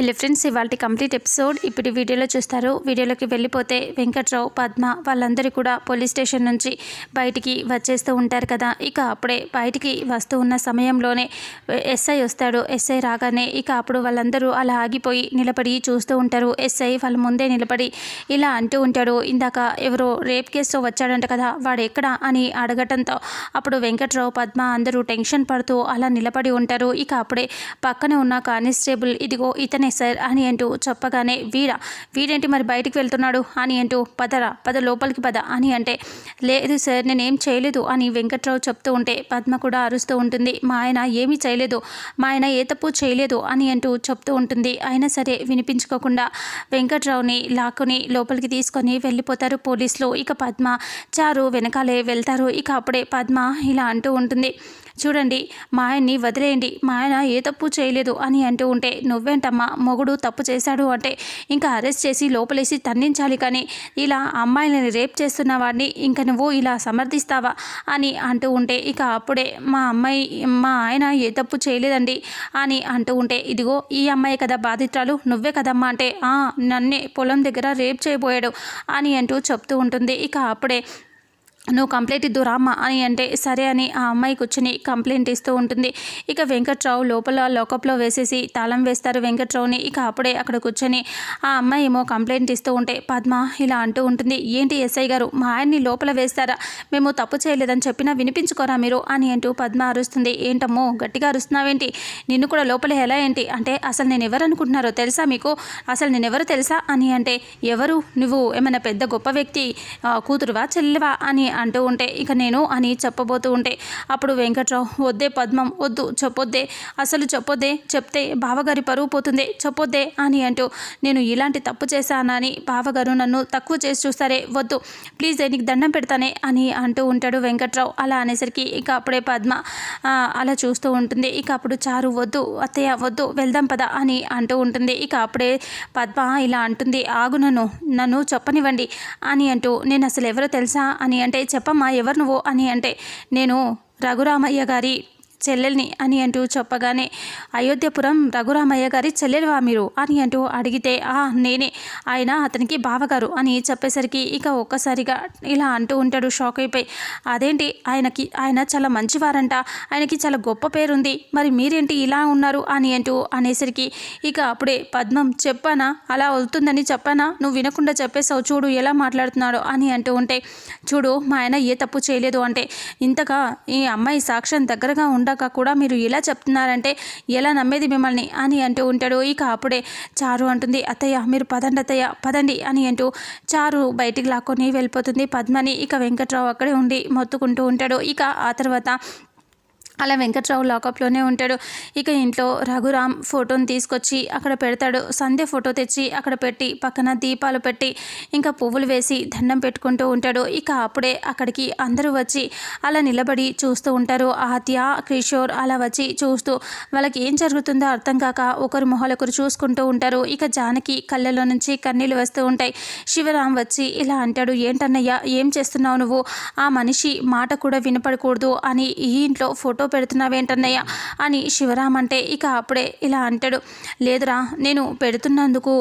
Hello friends ఇవాళ complete episode ఇప్పుడు వీడియోలో చూస్తారు. వీడియోలోకి వెళ్ళిపోతే వెంకట్రావు పద్మ వాళ్ళందరూ కూడా పోలీస్ స్టేషన్ నుంచి బయటికి వచ్చేస్తూ ఉంటారు కదా. ఇక అప్పుడే బయటికి వస్తూ ఉన్న సమయంలోనే ఎస్ఐ వస్తాడు. ఎస్ఐ రాగానే ఇక అప్పుడు వాళ్ళందరూ అలా ఆగిపోయి నిలబడి చూస్తూ ఉంటారు. ఎస్ఐ వాళ్ళ ముందే నిలబడి ఇలా అంటూ ఉంటాడు. ఇందాక ఎవరో రేప్ కేసుతో వచ్చాడంట కదా వాడు ఎక్కడ అని అడగటంతో అప్పుడు వెంకట్రావు పద్మ అందరూ టెన్షన్ పడుతూ అలా నిలబడి ఉంటారు. ఇక అప్పుడే పక్కనే ఉన్న కానిస్టేబుల్ ఇదిగో ఇతనే సార్ అని అంటూ చెప్పగానే వీర వీడేంటి మరి బయటికి వెళ్తున్నాడు? అని అంటూ పదరా పద లోపలికి పద అని అంటే లేదు సార్ నేనేం చేయలేదు అని వెంకట్రావు చెప్తూ ఉంటే పద్మ కూడా అరుస్తూ ఉంటుంది మా ఆయన ఏమీ చేయలేదు మా ఆయన ఏ తప్పు చేయలేదు అని అంటూ చెప్తూ ఉంటుంది. అయినా సరే వినిపించుకోకుండా వెంకట్రావుని లాక్కుని లోపలికి తీసుకొని వెళ్ళిపోతారు పోలీసులు. ఇక పద్మ చారు వెనకాలే వెళ్తారు. ఇక అప్పుడే పద్మ ఇలా అంటూ ఉంటుంది చూడండి మా ఆయన్ని వదిలేయండి మా ఆయన ఏ తప్పు చేయలేదు అని అంటూ ఉంటే నువ్వేంటమ్మా మొగుడు తప్పు చేశాడు అంటే ఇంకా అరెస్ట్ చేసి లోపలేసి తన్నించాలి కానీ ఇలా అమ్మాయిలని రేప్ చేస్తున్న వాడిని ఇంకా నువ్వు ఇలా సమర్థిస్తావా అని అంటూ ఉంటే ఇక అప్పుడే మా అమ్మాయి మా ఆయన ఏ తప్పు చేయలేదండి అని అంటూ ఉంటే ఇదిగో ఈ అమ్మాయి కదా బాధితురాలు నువ్వే కదమ్మా అంటే నన్నే పొలం దగ్గర రేప్ చేయబోయాడు అని అంటూ చెప్తూ ఉంటుంది. ఇక అప్పుడే నువ్వు కంప్లైంట్ ఇద్దు రామ్మా అని అంటే సరే అని ఆ అమ్మాయి కూర్చుని కంప్లైంట్ ఇస్తూ ఉంటుంది. ఇక వెంకట్రావు లోపల లోకప్లో వేసేసి తాళం వేస్తారు వెంకట్రావుని. ఇక అప్పుడే అక్కడ కూర్చొని ఆ అమ్మాయి ఏమో కంప్లైంట్ ఇస్తూ ఉంటే పద్మ ఇలా అంటూ ఉంటుంది. ఏంటి ఎస్ఐ గారు మా ఆయన్ని లోపల వేస్తారా? మేము తప్పు చేయలేదని చెప్పినా వినిపించుకోరా మీరు? అని అంటూ పద్మ అరుస్తుంది. ఏంటమ్మో గట్టిగా అరుస్తున్నావేంటి? నిన్ను కూడా లోపల ఎలా ఏంటి? అంటే అసలు నేను ఎవరు అనుకుంటున్నారో తెలుసా మీకు? అసలు నేను ఎవరు తెలుసా? అని అంటే ఎవరు? నువ్వు ఏమైనా పెద్ద గొప్ప వ్యక్తి? కూతురువా చెల్లెవా? అని అంటూ ఉంటే ఇక నేను అని చెప్పబోతూ ఉంటే అప్పుడు వెంకట్రావు వద్దే పద్మం వద్దు చెప్పొద్దే అసలు చెప్పొద్దే చెప్తే బావగారి పరువు పోతుంది చెప్పొద్దే అని అంటూ నేను ఇలాంటి తప్పు చేశానని బావగారు నన్ను తక్కువ చేసి చూస్తారే వద్దు ప్లీజ్ నీకు దండం పెడతానే అని అంటూ ఉంటాడు వెంకట్రావు. అలా అనేసరికి ఇక అప్పుడే పద్మ అలా చూస్తూ ఉంటుంది ఇక అప్పుడు చారు వద్దు అత్తయ్య వద్దు వెళ్దాం పదా అని అంటూ ఉంటుంది. ఇక అప్పుడే పద్మ ఇలా అంటుంది ఆగు నన్ను నన్ను చెప్పనివ్వండి అని అంటూ నేను అసలు ఎవరో తెలుసా అని అంటే చెప్పమ్మా ఎవరు నువ్వు అని అంటే నేను రఘురామయ్య గారి చెల్లెల్ని అని అంటూ చెప్పగానే అయోధ్యపురం రఘురామయ్య గారి చెల్లెలివా మీరు అని అంటూ అడిగితే ఆ నేనే. ఆయన అతనికి బావగారు అని చెప్పేసరికి ఇక ఒక్కసారిగా ఇలా అంటూ ఉంటాడు షాక్ అయిపోయి. అదేంటి? ఆయనకి ఆయన చాలా మంచివారంట. ఆయనకి చాలా గొప్ప పేరుంది. మరి మీరేంటి ఇలా ఉన్నారు? అని అంటూ అనేసరికి ఇక అప్పుడే పద్మం చెప్పానా? అలా వెళ్తుందని చెప్పానా? నువ్వు వినకుండా చెప్పేసావు చూడు ఎలా మాట్లాడుతున్నాడు అని అంటూ ఉంటే చూడు మా ఆయన ఏ తప్పు చేయలేదు అంటే ఇంతగా ఈ అమ్మాయి సాక్ష్యం దగ్గరగా ఉండక కూడా మీరు ఇలా చెప్తున్నారంటే ఎలా నమ్మేది మిమ్మల్ని అని అంటూ ఉంటాడు. ఇక అప్పుడే చారు అంటుంది అత్తయ్య మీరు పదండి అత్తయ్య పదండి అని అంటూ చారు బయటికి లాక్కొని వెళ్ళిపోతుంది. పద్మని ఇక వెంకట్రావు అక్కడే ఉండి మొత్తుకుంటూ ఉంటాడు. ఇక ఆ తర్వాత అలా వెంకట్రావు లాకప్లోనే ఉంటాడు. ఇక ఇంట్లో రఘురామ్ ఫోటోని తీసుకొచ్చి అక్కడ పెడతాడు. సంధ్య ఫోటో తెచ్చి అక్కడ పెట్టి పక్కన దీపాలు పెట్టి ఇంకా పువ్వులు వేసి దండం పెట్టుకుంటూ ఉంటాడు. ఇక అప్పుడే అక్కడికి అందరూ వచ్చి అలా నిలబడి చూస్తూ ఉంటారు. ఆత్య కిషోర్ అలా వచ్చి చూస్తూ వాళ్ళకి ఏం జరుగుతుందో అర్థం కాక ఒకరు మొహలొకరు చూసుకుంటూ ఉంటారు. ఇక జానకి కళ్ళలో నుంచి కన్నీళ్ళు వస్తూ ఉంటాయి. శివరాం వచ్చి ఇలా అంటాడు ఏంటన్నయ్యా ఏం చేస్తున్నావు నువ్వు? ఆ మనిషి మాట కూడా వినపడకూడదు అని ఈ ఇంట్లో ఫోటో పెడుతున్నావేంటన్నయ్య? అని శివరాం అంటే ఇక అప్పుడే ఇలా అంటాడు. లేదురా నేను పెడుతున్నందుకు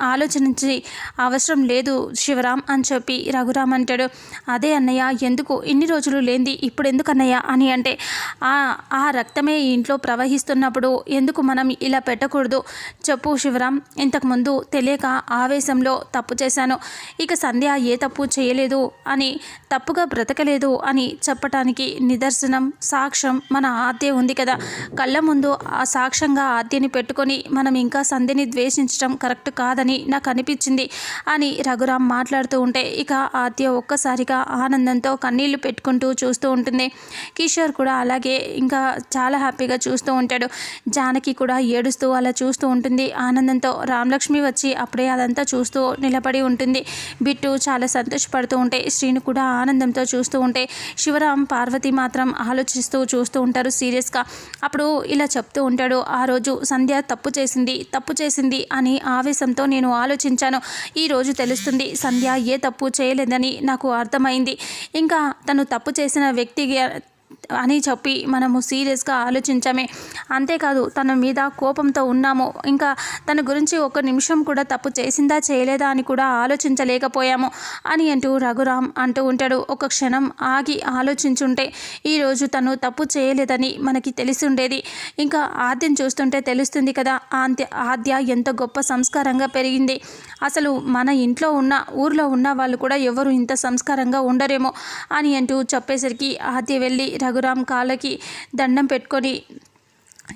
ఆలోచించి అవసరం లేదు శివరాం అని చెప్పి రఘురామ్ అంటాడు. అదే అన్నయ్య ఎందుకు ఇన్ని రోజులు లేంది? ఇప్పుడు ఎందుకు అన్నయ్య అని అంటే ఆ ఆ రక్తమే ఇంట్లో ప్రవహిస్తున్నప్పుడు ఎందుకు మనం ఇలా పెట్టకూడదు? చెప్పు శివరాం ఇంతకుముందు తెలియక ఆవేశంలో తప్పు చేశాను. ఇక సంధ్య ఏ తప్పు చేయలేదు అని తప్పుగా బ్రతకలేదు అని చెప్పటానికి నిదర్శనం సాక్ష్యం మన ఆద్య ఉంది కదా. కళ్ళ ముందు ఆ సాక్ష్యంగా ఆద్యని పెట్టుకొని మనం ఇంకా సంధ్యని ద్వేషించడం కరెక్ట్ కాదని అని నాకు అనిపించింది అని రఘురామ్ మాట్లాడుతూ ఉంటే ఇక ఆద్య ఒక్కసారిగా ఆనందంతో కన్నీళ్ళు పెట్టుకుంటూ చూస్తూ ఉంటుంది. కిషోర్ కూడా అలాగే ఇంకా చాలా హ్యాపీగా చూస్తూ ఉంటాడు. జానకి కూడా ఏడుస్తూ అలా చూస్తూ ఉంటుంది. ఆనందంతో రామలక్ష్మి వచ్చి అప్పుడే అదంతా చూస్తూ నిలబడి ఉంటుంది. బిట్టు చాలా సంతోషపడుతూ ఉంటే శ్రీను కూడా ఆనందంతో చూస్తూ ఉంటే శివరాం పార్వతి మాత్రం ఆలోచిస్తూ చూస్తూ ఉంటారు సీరియస్గా. అప్పుడు ఇలా చెప్తూ ఉంటాడు ఆ రోజు సంధ్య తప్పు చేసింది తప్పు చేసింది అని ఆవేశంతో నేను ఆలోచించాను. ఈరోజు తెలుస్తుంది సంధ్య ఏ తప్పు చేయలేదని నాకు అర్థమైంది. ఇంకా తను తప్పు చేసిన వ్యక్తి అని చెప్పి మనము సీరియస్గా ఆలోచించమే. అంతేకాదు తన మీద కోపంతో ఉన్నాము. ఇంకా తన గురించి ఒక నిమిషం కూడా తప్పు చేసిందా చేయలేదా అని కూడా ఆలోచించలేకపోయాము అని అంటూ రఘురామ్ అంటూ ఉంటాడు. ఒక క్షణం ఆగి ఆలోచించుంటే ఈరోజు తను తప్పు చేయలేదని మనకి తెలిసి ఉండేది ఇంకా ఆద్యం చూస్తుంటే తెలుస్తుంది కదా ఆద్య ఆద్య ఎంత గొప్ప సంస్కారంగా పెరిగింది. అసలు మన ఇంట్లో ఉన్న ఊర్లో ఉన్న వాళ్ళు కూడా ఎవరు ఇంత సంస్కారంగా ఉండరేమో అని అంటూ చెప్పేసరికి ఆద్య వెళ్ళి రఘురామ్ కాళ్ళకి దండం పెట్టుకొని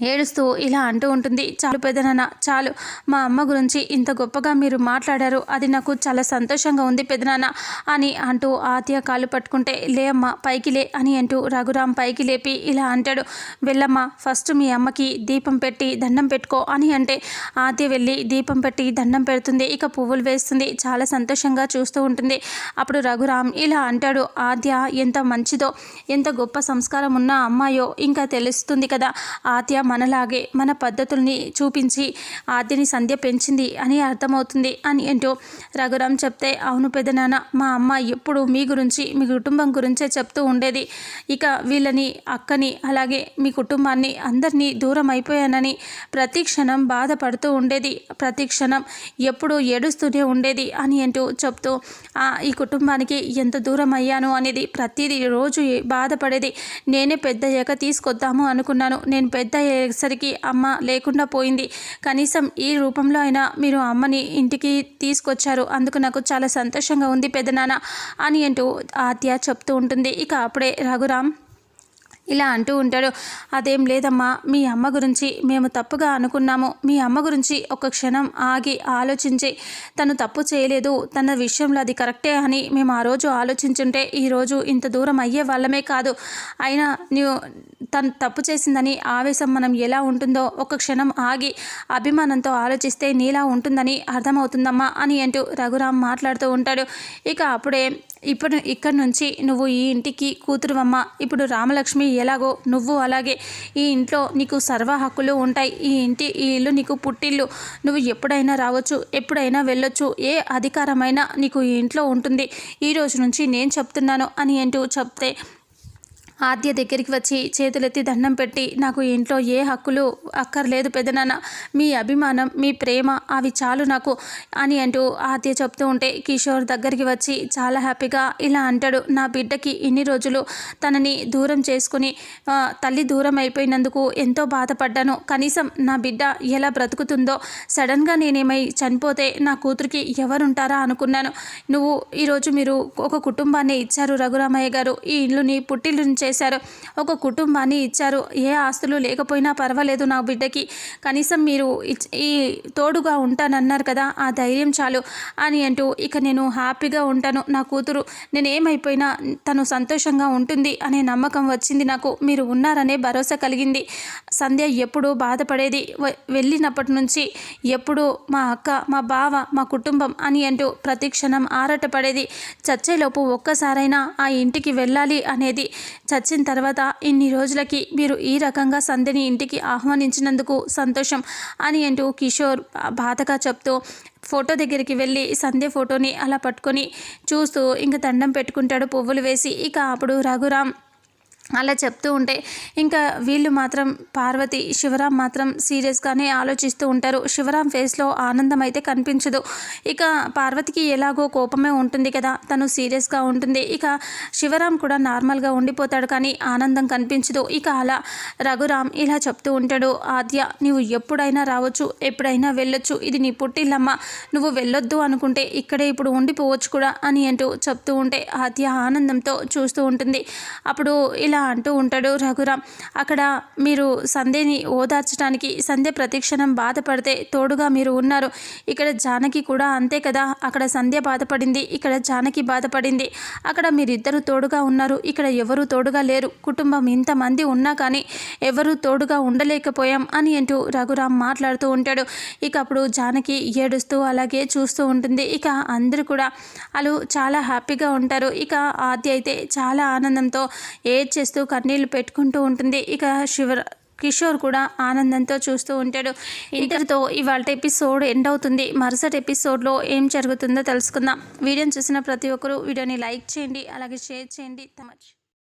ఏడుస్తూ ఇలా అంటూ ఉంటుంది. చాలు పెదనాన్న చాలు. మా అమ్మ గురించి ఇంత గొప్పగా మీరు మాట్లాడారు. అది నాకు చాలా సంతోషంగా ఉంది పెదనాన్న అని అంటూ ఆత్య కాలు పట్టుకుంటే లే అమ్మ పైకి లే అని అంటూ రఘురాం పైకి లేపి ఇలా అంటాడు. వెళ్ళమ్మా ఫస్ట్ మీ అమ్మకి దీపం పెట్టి దండం పెట్టుకో అని అంటే ఆద్య వెళ్ళి దీపం పెట్టి దండం పెడుతుంది. ఇక పువ్వులు వేస్తుంది. చాలా సంతోషంగా చూస్తూ ఉంటుంది. అప్పుడు రఘురాం ఇలా అంటాడు. ఆద్య ఎంత మంచిదో ఎంత గొప్ప సంస్కారం ఉన్న అమ్మాయో ఇంకా తెలుస్తుంది కదా. ఆద్య మనలాగే మన పద్ధతుల్ని చూపించి ఆద్యని సంధ్య పెంచింది అని అర్థమవుతుంది అని ఏంటో రఘురామ్ చెప్తే అవును పెదనాన్న మా అమ్మ ఎప్పుడు మీ గురించి మీ కుటుంబం గురించే చెప్తూ ఉండేది. ఇక వీళ్ళని అక్కని అలాగే మీ కుటుంబాన్ని అందరినీ దూరం అయిపోయానని ప్రతి క్షణం బాధపడుతూ ఉండేది. ప్రతి క్షణం ఎప్పుడూ ఏడుస్తూనే ఉండేది అని అంటూ చెప్తూ "ఆ, ఈ కుటుంబానికి ఎంత దూరం అయ్యాను? అనేది ప్రతిదీ రోజు బాధపడేది. నేనే పెద్ద అయ్యాక తీసుకొద్దాము అనుకున్నాను. నేను పెద్ద లేసరికి అమ్మ లేకుండా పోయింది. కనీసం ఈ రూపంలో అయినా మీరు అమ్మని ఇంటికి తీసుకొచ్చారు. అందుకు నాకు చాలా సంతోషంగా ఉంది పెద్దనాన్న అని అంటూ ఆత్య చెప్తూ ఉంటుంది. ఇక అప్పుడే రఘురామ్ ఇలా అంటూ ఉంటాడు. అదేం లేదమ్మా మీ అమ్మ గురించి మేము తప్పుగా అనుకున్నాము. మీ అమ్మ గురించి ఒక క్షణం ఆగి ఆలోచించి. తను తప్పు చేయలేదు. తన విషయంలో అది కరెక్టే అని మేము ఆ రోజు ఆలోచించుంటే ఈరోజు ఇంత దూరం అయ్యే వాళ్ళమే కాదు. అయినా నీ తను తప్పు చేసిందని ఆవేశం మనం ఎలా ఉంటుందో ఒక క్షణం ఆగి అభిమానంతో ఆలోచిస్తే నీలా ఉంటుందని అర్థమవుతుందమ్మా అని అంటూ రఘురామ్ మాట్లాడుతూ ఉంటాడు. ఇక అప్పుడే ఇప్పుడు ఇక్కడి నుంచి నువ్వు ఈ ఇంటికి కూతురువమ్మ ఇప్పుడు రామలక్ష్మి ఎలాగో నువ్వు అలాగే ఈ ఇంట్లో నీకు సర్వ హక్కులు ఉంటాయి. ఈ ఇంటి ఈ ఇల్లు నీకు పుట్టిల్లు. నువ్వు ఎప్పుడైనా రావచ్చు ఎప్పుడైనా వెళ్ళొచ్చు. ఏ అధికారమైనా నీకు ఈ ఇంట్లో ఉంటుంది. ఈ రోజు నుంచి నేను చెప్తున్నాను అని అంటూ చెప్తే ఆద్య దగ్గరికి వచ్చి చేతులెత్తి దండం పెట్టి నాకు ఇంట్లో ఏ హక్కులు అక్కర్లేదు పెదనాన్న. మీ అభిమానం మీ ప్రేమ అవి చాలు నాకు అని అంటూ ఆద్య చెప్తూ ఉంటే కిషోర్ దగ్గరికి వచ్చి చాలా హ్యాపీగా ఇలా అంటాడు. నా బిడ్డకి ఇన్ని రోజులు తనని దూరం చేసుకుని తల్లి దూరం అయిపోయినందుకు ఎంతో బాధపడ్డాను. కనీసం నా బిడ్డ ఎలా బ్రతుకుతుందో సడన్గా నేనేమై చనిపోతే నా కూతురికి ఎవరుంటారా అనుకున్నాను. నువ్వు ఈరోజు మీరు ఒక కుటుంబాన్ని ఇచ్చారు రఘురామయ్య గారు. ఈ ఇల్లుని పుట్టిల్లుని చేశారు. ఒక కుటుంబాన్ని ఇచ్చారు. ఏ ఆస్తులు లేకపోయినా పర్వాలేదు నా బిడ్డకి. కనీసం మీరు ఇచ్- ఈ తోడుగా ఉంటానన్నారు కదా ఆ ధైర్యం చాలు అని అంటూ ఇక నేను హ్యాపీగా ఉంటాను. నా కూతురు నేనేమైపోయినా తను సంతోషంగా ఉంటుంది అనే నమ్మకం వచ్చింది నాకు. మీరు ఉన్నారనే భరోసా కలిగింది. సంధ్య ఎప్పుడూ బాధపడేది. వెళ్ళినప్పటి నుంచి ఎప్పుడూ మా అక్క మా బావ మా కుటుంబం అని అంటూ ప్రతి క్షణం ఆరాటపడేది. చచ్చేలోపు ఒక్కసారైనా ఆ ఇంటికి వెళ్ళాలి అనేది చచ్చిన తర్వాత ఇన్ని రోజులకి మీరు ఈ రకంగా సంధ్యని ఇంటికి ఆహ్వానించినందుకు సంతోషం అని అంటూ కిషోర్ బాధగా చెప్తూ ఫోటో దగ్గరికి వెళ్ళి సంధ్య ఫోటోని అలా పట్టుకొని చూస్తూ ఇంకా దండం పెట్టుకుంటాడు పువ్వులు వేసి. ఇక అప్పుడు రఘురామ్ అలా చెప్తూ ఉంటే ఇంకా వీళ్ళు మాత్రం పార్వతి శివరాం మాత్రం సీరియస్గానే ఆలోచిస్తూ ఉంటారు. శివరాం ఫేస్లో ఆనందం అయితే కనిపించదు. ఇక పార్వతికి ఎలాగో కోపమే ఉంటుంది కదా తను సీరియస్గా ఉంటుంది. ఇక శివరాం కూడా నార్మల్గా ఉండిపోతాడు కానీ ఆనందం కనిపించదు. ఇక అలా రఘురామ్ ఇలా చెప్తూ ఉంటాడు ఆద్య నువ్వు ఎప్పుడైనా రావచ్చు ఎప్పుడైనా వెళ్ళొచ్చు. ఇది నీ పుట్టిల్లమ్మ. నువ్వు వెళ్ళొద్దు అనుకుంటే ఇక్కడే ఇప్పుడు ఉండిపోవచ్చు కూడా అని అంటూ చెప్తూ ఉంటే ఆద్య ఆనందంతో చూస్తూ ఉంటుంది. అప్పుడు ఇలా అంటూ ఉంటాడు రఘురామ్. అక్కడ మీరు సంధ్యని ఓదార్చడానికి సంధ్య ప్రతిక్షణం బాధపడితే తోడుగా మీరు ఉన్నారు. ఇక్కడ జానకి కూడా అంతే కదా. అక్కడ సంధ్య బాధపడింది. ఇక్కడ జానకి బాధపడింది. అక్కడ మీరిద్దరు తోడుగా ఉన్నారు. ఇక్కడ ఎవరు తోడుగా లేరు. కుటుంబం ఇంతమంది ఉన్నా కానీ ఎవరు తోడుగా ఉండలేకపోయాం అని అంటూ రఘురామ్ మాట్లాడుతూ ఉంటాడు. ఇక అప్పుడు జానకి ఏడుస్తూ అలాగే చూస్తూ ఉంటుంది. ఇక అందరూ కూడా వాళ్ళు చాలా హ్యాపీగా ఉంటారు. ఇక ఆద్య అయితే చాలా ఆనందంతో చేస్తూ కన్నీళ్ళు పెట్టుకుంటూ ఉంటుంది. ఇక శివ కిషోర్ కూడా ఆనందంతో చూస్తూ ఉంటాడు. ఇంతటితో ఇవాళ ఎపిసోడ్ ఎండ్ అవుతుంది. మరుసటి ఎపిసోడ్లో ఏం జరుగుతుందో తెలుసుకుందాం. వీడియోని చూసిన ప్రతి ఒక్కరూ వీడియోని లైక్ చేయండి. అలాగే షేర్ చేయండి. మచ్